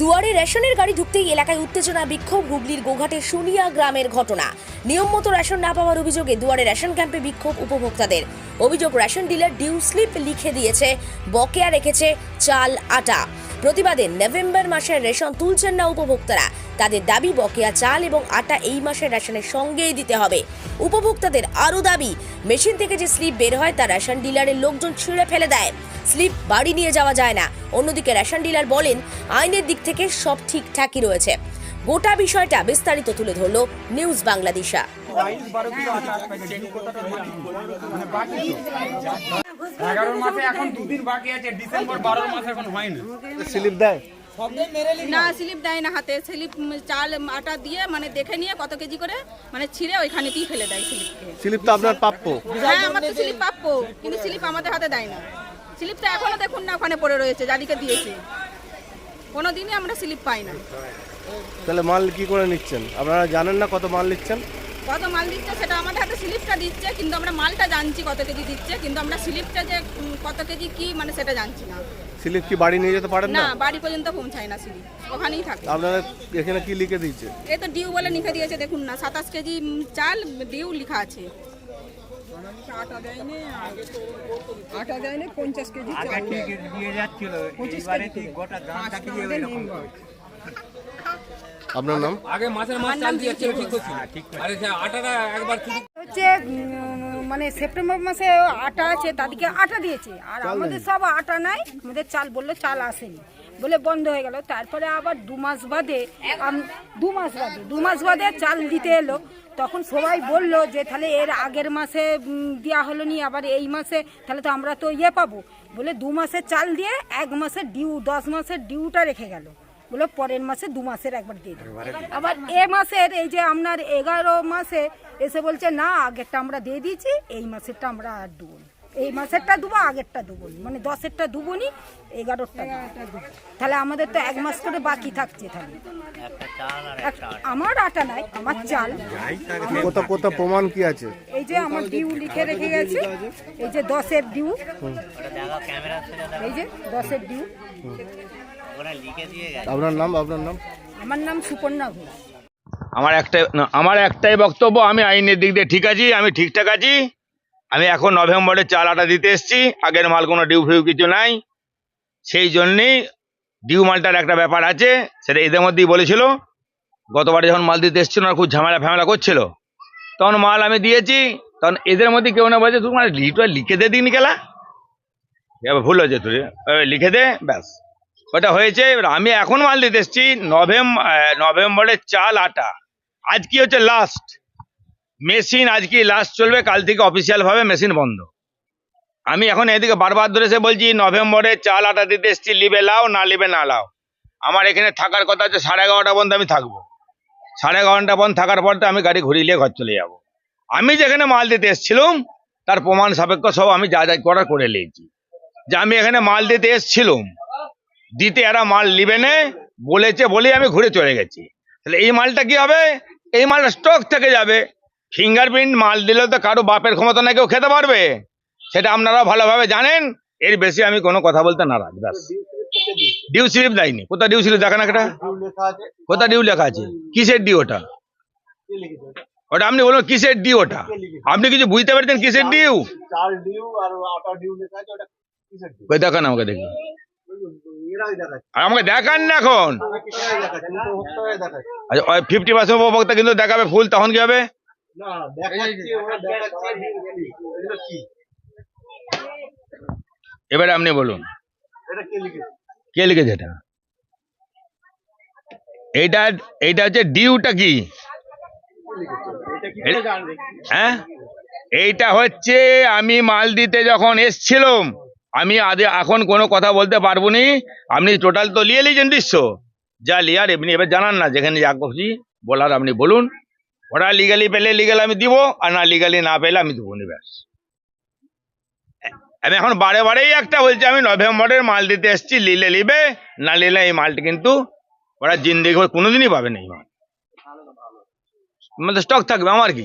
দুয়ারে রেশনের গাড়ি ঢুকতেই এলাকায় উত্তেজনা, বিক্ষোভ, হুগলির গোঘাটে শুনিয়া গ্রামের ঘটনা। নিয়ম মতো রেশন না পাওয়ার অভিযোগে দুয়ারে রেশন ক্যাম্পে বিক্ষোভ উপভোক্তাদের। অভিযোগ, রেশন ডিলার ডিউ স্লিপ লিখে দিয়েছে, বকেয়া রেখেছে চাল আটা। প্রতিবাদে নভেম্বর মাসের রেশন তুলছেন না উপভোক্তারা। তাদের দাবি, বকেয়া চাল এবং আটা এই মাসের রেশনের সঙ্গেই দিতে হবে। উপভোক্তাদের আরও দাবি, মেশিন থেকে যে স্লিপ বের হয় তা রেশন ডিলারের লোকজন ছিঁড়ে ফেলে দেয়। স্লিপ বাড়ি নিয়ে যাওয়া যায় না। অন্যদিকে রেশন ডিলার বলেন, আইনের দিক থেকে সব ঠিকঠাকই রয়েছে। গোটা বিষয়টা বিস্তারিত তুলে ধরল নিউজ বাংলাদেশা। এগারো মাসে এখন দুদিন বাকি আছে ডিসেম্বর বারো মাস এখন হয় না স্লিপ দেয়? না স্লিপ দেয় না হাতে। স্লিপ চাল আটা দিয়ে মানে দেখে নিয়ে কত কেজি করে মানে ছিঁড়ে ওইখানেতেই ফেলে দেয় স্লিপকে। স্লিপ তো আপনার প্রাপ্য। হ্যাঁ আমার তো স্লিপ প্রাপ্য কিন্তু স্লিপ আমাদের হাতে দেয় না। স্লিপ তো এখনও দেখুন না ওখানে পড়ে রয়েছে যাদিকে দিয়েছে। কোনো দিনই আমরা স্লিপ পাই না। তাহলে মাল কি করে নিচ্ছেন? আপনারা জানেন না কত মাল নিচ্ছেন? কত মাল দিচ্ছে সেটা আমাদের হাতে স্লিপটা দিচ্ছে কিন্তু আমরা মালটা জানছি কত কেজি দিচ্ছে কিন্তু আমরা স্লিপটা যে কত কেজি কি মানে সেটা জানছি না। স্লিপ কি বাড়ি নিয়ে যেতে পারেন না না? বাড়ি পর্যন্ত পৌঁছায় না স্লিপ ওখানেই থাকে। আপনারা এখানে কি লিখে দিয়েছে? এই তো ডিউ বলে লিখে দিয়েছে দেখুন না সাতাশ কেজি চাল ডিউ লেখা আছে। আগে ঠিক দিয়ে যাচ্ছিল? এবারে ঠিক গোটা আপনার নাম? আগে মাসের মাস চাল দিয়েছিল ঠিক আরে আটাটা একবার হচ্ছে মানে সেপ্টেম্বর মাসে আটা আছে তাদেরকে আটা দিয়েছে। আর আমাদের সব আটা নাই আমাদের চাল বলল চাল আসেনি। বলে বন্ধ হয়ে গেল। তারপরে আবার দু মাস বাদে দু মাস বাদে দু মাস বাদে চাল দিতে এলো। তখন সবাই বলল যে তাহলে এর আগের মাসে দেওয়া হলো নি আবার এই মাসে তাহলে তো আমরা তো ইয়ে পাবো। বলে দু মাসের চাল দিয়ে এক মাসের ডিউ দশ মাসের ডিউটা রেখে গেল। বলে পরের মাসে দু মাসের একবার দিয়ে দেবো। আবার এ মাসের এই যে আপনার এগারো মাসে এসে বলছে না আগেরটা আমরা দিয়ে দিয়েছি এই মাসেরটা আমরা আর দেবো না। এই মাসেরটা দেবো আগেরটা দেবো না। মানে দশেরটা দেবো নি এগারোটা তাহলে আমাদের তো এক মাস করে বাকি থাকছে তাহলে। এক- আমার আটা নাই আমার চাল। কোথা কোথা প্রমাণ কি আছে? এই যে আমার ডিউ লিখে রেখে গেছে এই যে দশের ডিউ। এই যে দশের ডিউ। আপনার নাম আপনার নাম? আমার নাম সুপর্ণা ঘোষ। আমার একটাই না, আমার একটাই বক্তব্য আমি আইনের দিক দিয়ে ঠিক আছি আমি ঠিকঠাক আছি। আমি এখন নভেম্বরে চাল আটা দিতে এসেছি আগের মাল কোনো ডিউ ফিউ কিছু নাই। সেই জন্যেই ডিউ মালটার একটা ব্যাপার আছে সেটা এদের মধ্যেই বলেছিল। গতবারে যখন মাল দিতে এসেছিল ওরা খুব ঝামেলা ফ্যামেলা করছিল। তখন মাল আমি দিয়েছি তখন এদের মধ্যে কেউ না বলছে তোমার লিটটা লিখে দে দিন গেলা এবার ভুল হয়েছে তুই লিখে দে ব্যাস। ওটা হয়েছে আমি এখন মাল দিতে এসেছি নভেম্বর নভেম্বরের চাল আটা। আজ কি হচ্ছে লাস্ট মেশিন আজকে লাস্ট চলবে? কাল থেকে অফিসিয়াল ভাবে মেশিন বন্ধ। আমি এখন এদিকে বারবার ধরে সে বলছি, নভেম্বরে চাল আটা দিতে এসেছি, লিবে লাও, না লিবে না লাও। আমার এখানে থাকার কথা আছে সাড়ে এগারোটা পর্যন্ত আমি থাকব। সাড়ে এগারোটা পর্যন্ত থাকার পর তো আমি গাড়ি ঘুরিয়ে নিয়ে ঘর চলে যাব। আমি যেখানে মাল দিতে এসেছিলাম, তার প্রমাণ সাপেক্ষ সব আমি যা যা করার করে নিয়েছি। যে আমি এখানে মাল দিতে এসেছিলাম দিতে এরা মাল নিবে না বলেছে বলেই আমি ঘুরে চলে গেছি। তাহলে এই মালটা কি হবে? এই মালটা স্টক থেকে যাবে। ফিঙ্গারপ্রিন্ট মাল দিলে তো কারও বাপের ক্ষমতা না কেউ খেতে পারবে। সেটা আপনারা ভালোভাবে জানেন। এর বেশি আমি কোনো কথা বলতে নারাজ ব্যাস। ডিউ স্লিপ দেয়নি। কোথায় ডিউ স্লিপ দেখা না একটা। কোথায় ডিউ লেখা আছে? কিসের ডিউ ওটা? ওটা আপনি বলুন কিসের ডিউ ওটা? আপনি কিছু বুঝতে পারছেন কিসের ডিউ দেখান আমাকে দেখি। এরাই দেখাচ্ছে আর আমাকে দেখান না এখন। আচ্ছা ফিফটি পার্সেন্ট উপভোক্তা কিন্তু দেখাবে ফুল তখন কি হবে? এবারে আপনি বলুন। কে লিখেছে? কে লিখেছে এটা? এইটা এইটা হচ্ছে ডিউটা কি? হ্যাঁ? এইটা হচ্ছে আমি মাল দিতে যখন এসছিলাম আমি আদে এখন কোনো কথা বলতে পারব নি। আপনি টোটাল তো লিয়ে লিয়েছেন দৃশ্য। যা লিয়ার এমনি এবার জানান না, যেখানে যা করছি বলার আপনি বলুন। ওরা লিগালি পেলে লিগাল আমি দিব, আর না লিগালি না পেলে আমি দেবো নি ব্যাস। আমি এখন বারে বারেই একটা বলছি, আমি নভেম্বরের মাল দিতে এসেছি, লিলে লিবে, না লিলে এই মালটি কিন্তু ওরা জিন্দিগি কোনোদিনই পাবে না এই মাল। আমাদের স্টক থাকবে, আমার কি?